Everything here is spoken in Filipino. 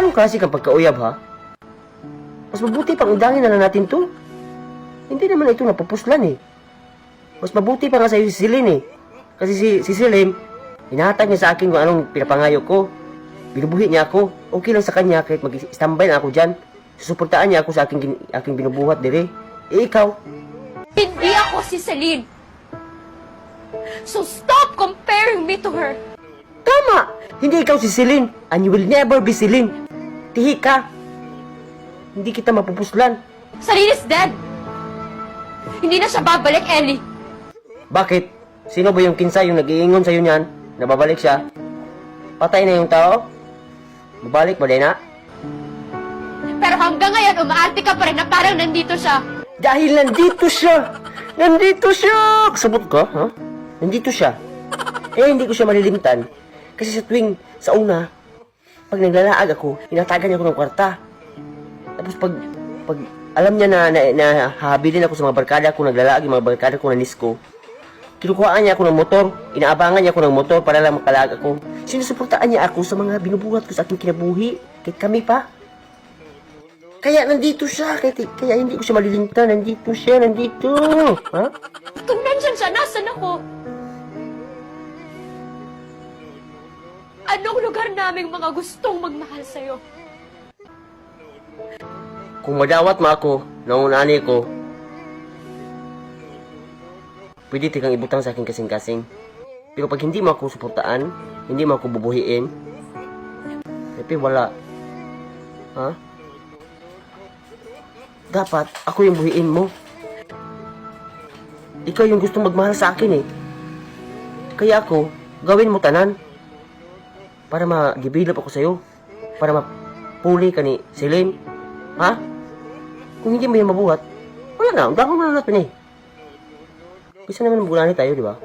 Anong klase kang pagkauyab, ha? Mas mabuti pang undangin na lang natin to. Hindi naman ito napupuslan, eh. Mas mabuti pa nga sa'yo si Celine, eh. Kasi si, si Celine, hinahatag niya sa akin kung anong pinapangayo ko. Binubuhi niya ako. Okay lang sa kanya kahit mag-standby na ako dyan. Susuportaan niya ako sa aking, aking binubuhat, dire. Eh, ikaw, Hindi ako si Celine. So stop comparing me to her. Tama! Hindi ikaw si Celine, and you will never be Celine. Tihi ka. Hindi kita mapupuslan. Celine is dead. Hindi na siya babalik, Ellie. Bakit? Sino ba yung kinsa yung nag-iingon sa'yo niyan? Nababalik siya? Patay na yung tao? Babalik ba din na? Pero hanggang ngayon, umaarte ka pa rin na parang nandito siya. Dahil nandito siya! Nandito siya! Sabot ka, ha? Nandito siya. Eh, hindi ko siya malilimtan. Kasi sa tuwing, sa una, pag naglalaag ako, inatagan niya ako ng kwarta. Tapos pag, pag alam niya na, na, na hahabilin ako sa mga barkada ko, naglalaag yung mga barkada ko na nisko, kinukuhaan niya ako ng motor, inaabangan niya ako ng motor para lang makalaag ako. Sinusuportaan niya ako sa mga binubuhat ko sa aking kinabuhi. Kahit kami pa. Kaya nandito siya, kaya, kaya hindi ko siya malilimtan. Nandito siya, nandito. Ha? Kung nandyan siya, nasan ako? Anong lugar naming mga gustong magmahal sa'yo? Kung madawat mo ako, naunani ko, pwede tikang ibutang sa akin kasing-kasing. Pero pag hindi mo ako suportaan, hindi mo ako bubuhiin, Pepe, wala. Ha? Dapat, ako yung buhiin mo. Ikaw yung gustong magmahal sa akin eh. Kaya ako, gawin mo tanan. Para ma-develop ako sa'yo. Para mapuli ka ni Celine. Ha? Kung hindi mo yan mabuhat, wala na, undang mo na natin eh. Bisa naman bulani tayo, di ba?